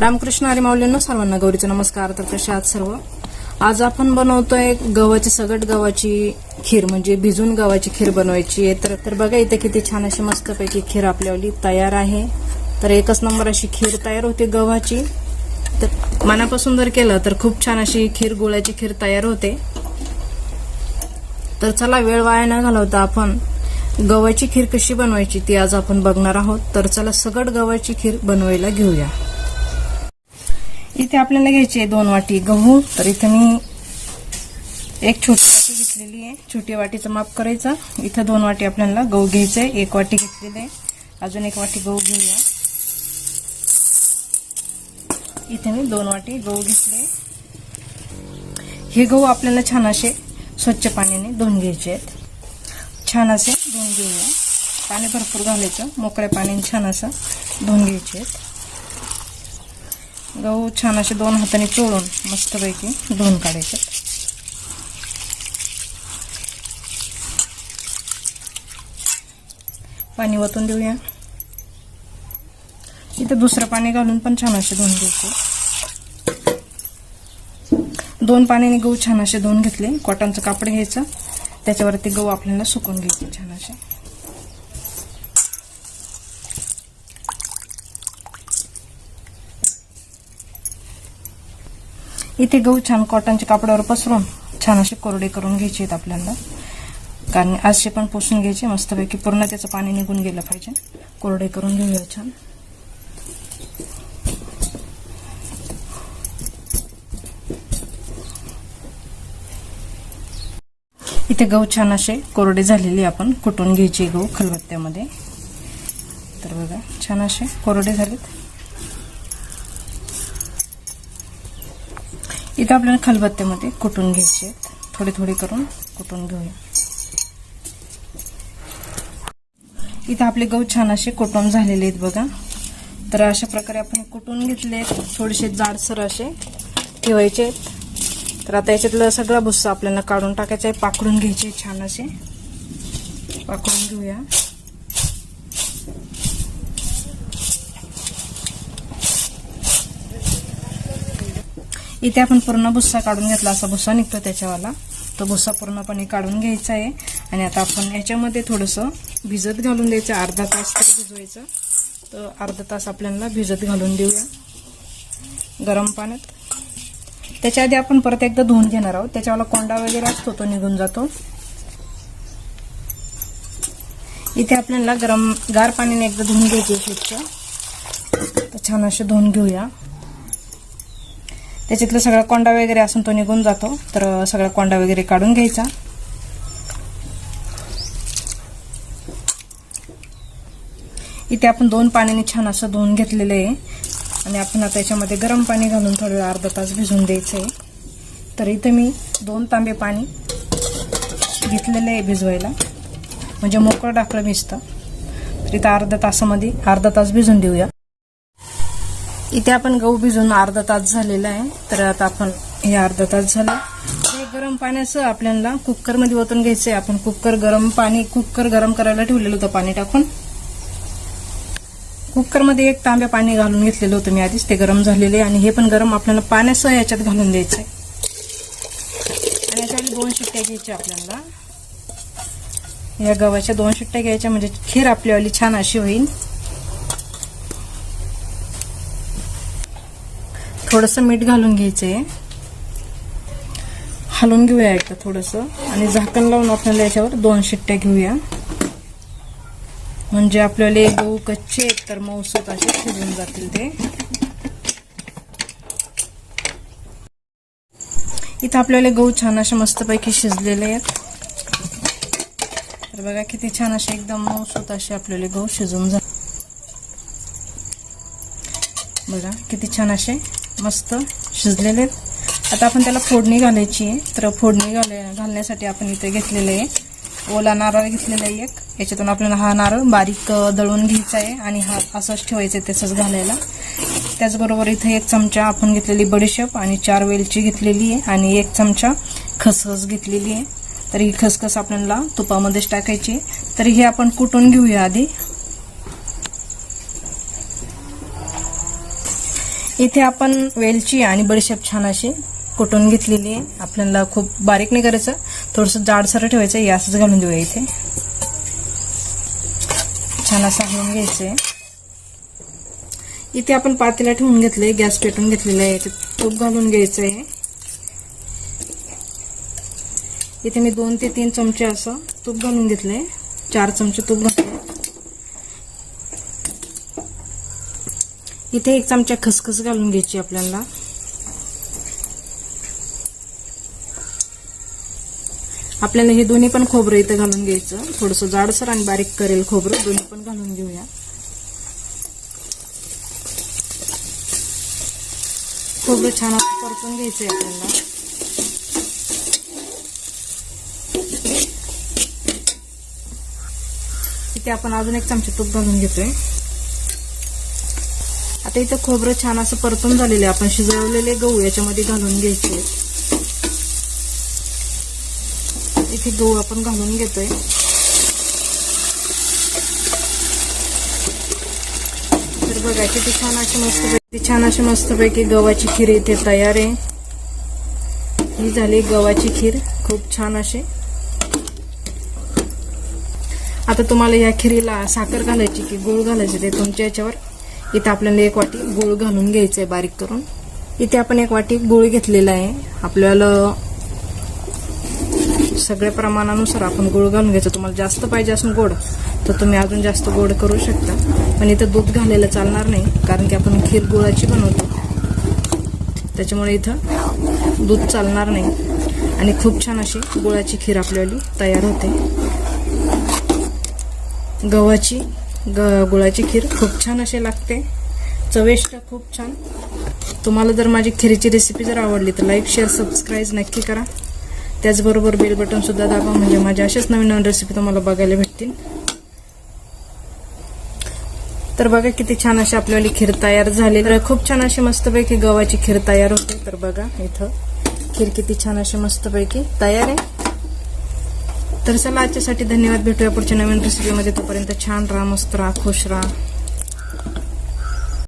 रामकृष्ण हरी माऊलींना सर्वांना गौरीचा नमस्कार तर कशा आहात सर्व? आज आपण बनवतोय गव्हाची सगट गव्हाची खीर म्हणजे भिजून गव्हाची खीर बनवायची आहे. तर तर बघा इथे किती छान अशी मस्तपैकी खीर आपल्यावली तयार आहे. तर एकच नंबर अशी खीर तयार होते गव्हाची. तर मनापासून जर केलं तर खूप छान अशी खीर गुळाची खीर तयार होते. तर चला वेळ वाया न घालवता आपण गव्हाची खीर कशी बनवायची ती आज आपण बघणार आहोत. तर चला सगट गव्हाची खीर बनवायला घेऊया. इथे आपल्याला घ्यायची आहे दोन वाटी गहू. तर इथे मी एक छोटी वाटी घेतलेली आहे. छोटी वाटीचं माप करायचं. इथं दोन वाटी आपल्याला गहू घ्यायचे एक वाटी घेतलेली आहे. अजून एक वाटी गहू घेऊया. इथे मी दोन वाटी गहू घेतले हे गहू आपल्याला छान असे स्वच्छ पाण्याने धुवून घ्यायचे आहेत. छान असे धुवून घेऊया. पाणी भरपूर घालायचं. मोकळ्या पाण्याने छान असं धुवून घ्यायचे आहेत. गहू छान असे दोन हाताने चोळून मस्तपैकी धुवून काढायचे. पाणी वतून देऊया. इथं दुसरं पाणी घालून पण छान असे धुवून घ्यायचे. दोन पाण्याने गहू छान असे धुवून घेतले. कॉटनचं कापड घ्यायचं. त्याच्यावरती गहू आपल्याला सुकून घ्यायचे छान असे. इथे गहू छान कॉटनच्या कापडावर पसरून छान असे कोरडे करून घ्यायचे आहेत आपल्याला. कारण असे पण पुसून घ्यायचे मस्तपैकी पूर्ण त्याचं पाणी निघून गेलं पाहिजे. कोरडे करून घेऊया छान. इथे गहू छान असे कोरडे झालेले आपण कुटून घ्यायचे गहू खलबत्त्यामध्ये. तर बघा छान असे कोरडे झालेत. इथं आपल्याला खलबत्त्यामध्ये कुटून घ्यायचे आहेत. थोडे थोडे करून कुटून घेऊया. इथं आपले गहू छान असे कुटून झालेले आहेत बघा. तर अशा प्रकारे आपण कुटून घेतले थोडेसे जाडसर असे ठेवायचे आहेत. तर आता याच्यातलं सगळा भुस्सा आपल्याला काढून टाकायचा आहे. पाकडून घ्यायचे छान असे. पाकडून घेऊया. इथे आपण पूर्ण भुस्सा काढून घेतला. असा भुस्सा निघतो त्याच्यावाला. तो भुस्सा पूर्णपणे काढून घ्यायचा आहे. आणि आता आपण याच्यामध्ये थोडंसं भिजत घालून द्यायचं. अर्धा तास तरी भिजवायचं. तर अर्धा तास आपल्याला भिजत घालून देऊया. गरम पाण्यात. त्याच्या आधी आपण परत एकदा धुवून घेणार आहोत. त्याच्यावाला कोंडा वगैरे असतो तो निघून जातो. इथे आपल्याला गरम गार पाण्याने एकदा धुवून घ्यायचे स्वच्छ तर छान असे धुवून घेऊया. त्याच्यातला सगळा कोंडा वगैरे असून तो निघून जातो. तर सगळा कोंडा वगैरे काढून घ्यायचा. इथे आपण दोन पाण्याने छान असं धुवून घेतलेलं आहे. आणि आपण आता याच्यामध्ये गरम पाणी घालून थोडं वेळ अर्धा तास भिजून द्यायचं आहे तर इथे मी दोन तांबे पाणी घेतलेलं आहे भिजवायला. म्हणजे मोकळं डाकळं भिजतं तर इथं अर्धा तासामध्ये अर्धा तास भिजून देऊया. इथे आपण गहू भिजून अर्धा तास झालेला आहे. तर आता आपण हे अर्धा तास झालं. हे गरम पाण्याचं आपल्याला कुकरमध्ये ओतून घ्यायचं आहे आपण कुकर गरम पाणी कुकर गरम करायला ठेवलेलं होतं पाणी टाकून. कुकरमध्ये एक तांब्या पाणी घालून घेतलेलं होतं मी आधीच. ते गरम झालेले आणि हे पण गरम आपल्याला पाण्यासह याच्यात घालून द्यायचं आहे आणि याच्यावर दोन शिट्ट्या घ्यायच्या आपल्याला. या गव्हाच्या दोन शिट्ट्या घ्यायच्या. म्हणजे खीर आपल्यावाली छान अशी होईल. थोडंसं मीठ घालून घ्यायचं आहे. हलवून घेऊया एकदा थोडंसं. आणि झाकण लावून आपल्याला याच्यावर दोन शिट्ट्या घेऊया. म्हणजे आपल्याला गहू कच्चे आहेत तर मऊसूत असे शिजून जातील ते. इथं आपल्याला गहू छान असे मस्तपैकी शिजलेले आहेत. तर बघा किती छान असे एकदम मऊसूत असे आपल्याला गहू शिजून जा बघा किती छान असे मस्त शिजलेले आहेत. आता आपण त्याला फोडणी घालायची आहे. तर फोडणी घाल घालण्यासाठी आपण इथे घेतलेलं आहे ओला नारळ घेतलेला आहे एक. याच्यातून आपल्याला हा नारळ बारीक दळून घ्यायचा आहे आणि हा असंच ठेवायचं आहे तसंच घालायला. त्याचबरोबर इथे एक चमचा आपण घेतलेली बडीशेप आणि चार वेलची घेतलेली आहे आणि एक चमचा खसखस घेतलेली आहे. तर ही खसखस आपल्याला तुपामध्येच टाकायची तर हे आपण कुटून घेऊया आधी. इथे आपण वेलची आणि बडीशेप छान अशी कुटून घेतलेली आहे. आपल्याला खूप बारीक नाही करायचं. थोडंसं जाडसर ठेवायचं हे असंच घालून देऊया इथे. छान असं हलवून घ्यायचं आहे. इथे आपण पातेला ठेवून घेतलंय. गॅस पेटून घेतलेला आहे. इथे तूप घालून घ्यायचं आहे. इथे मी दोन ते तीन चमचे असं तूप घालून घेतलंय. चार चमचे तूप घातले इथे एक चमचा खसखस घालून घ्यायची आपल्याला. आपल्याला हे दोन्ही पण खोबरं इथं घालून घ्यायचं. थोडंसं जाडसर आणि बारीक करेल खोबरं. दोन्ही पण घालून घेऊया. खोबरं छान परतून घ्यायचंय आपल्याला. इथे आपण अजून एक चमचा तूप घालून घेतोय. आता इथं खोबरं छान असं परतून झालेले आपण शिजवलेले गहू याच्यामध्ये घालून घ्यायचे. इथे गहू आपण घालून घेतोय. तर बघा किती छान अशी मस्त छान अशी मस्तपैकी गव्हाची खीर इथे तयार आहे. ही झाली गव्हाची खीर. खूप छान अशी. आता तुम्हाला या खिरीला साखर घालायची की गुळ घालायचे ते तुमच्या याच्यावर इथे आपल्याला एक वाटी गुळ घालून घ्यायचंय बारीक करून. इथे आपण एक वाटी गुळ घेतलेला आहे. आपल्याला सगळ्या प्रमाणानुसार आपण गुळ घालून घ्यायचं. तुम्हाला जास्त पाहिजे असून गोड तर तुम्ही अजून जास्त गोड करू शकता. पण इथं दूध घालायला चालणार नाही कारण की आपण खीर गुळाची बनवतो. त्याच्यामुळे इथं दूध चालणार नाही. आणि खूप छान अशी गुळाची खीर आपल्याली तयार होते. गव्हाची ग गुळाची खीर खूप छान अशी लागते. चविष्ट खूप छान. तुम्हाला जर माझी खिरीची रेसिपी जर आवडली तर लाईक शेअर सबस्क्राईब नक्की करा. त्याचबरोबर बेल बटनसुद्धा दाबा म्हणजे माझ्या अशाच नवीन नवीन रेसिपी तुम्हाला बघायला भेटतील. तर बघा किती छान अशी आपल्याला खीर तयार झाली. तर खूप छान अशी मस्तपैकी गव्हाची खीर तयार होते. तर बघा इथं खीर किती छान अशी मस्तपैकी तयार आहे. तर चला आजच्यासाठी धन्यवाद. भेटूया पुढच्या नवीन रेसिपीमध्ये तोपर्यंत छान राहा मस्त राहा खुश राहा.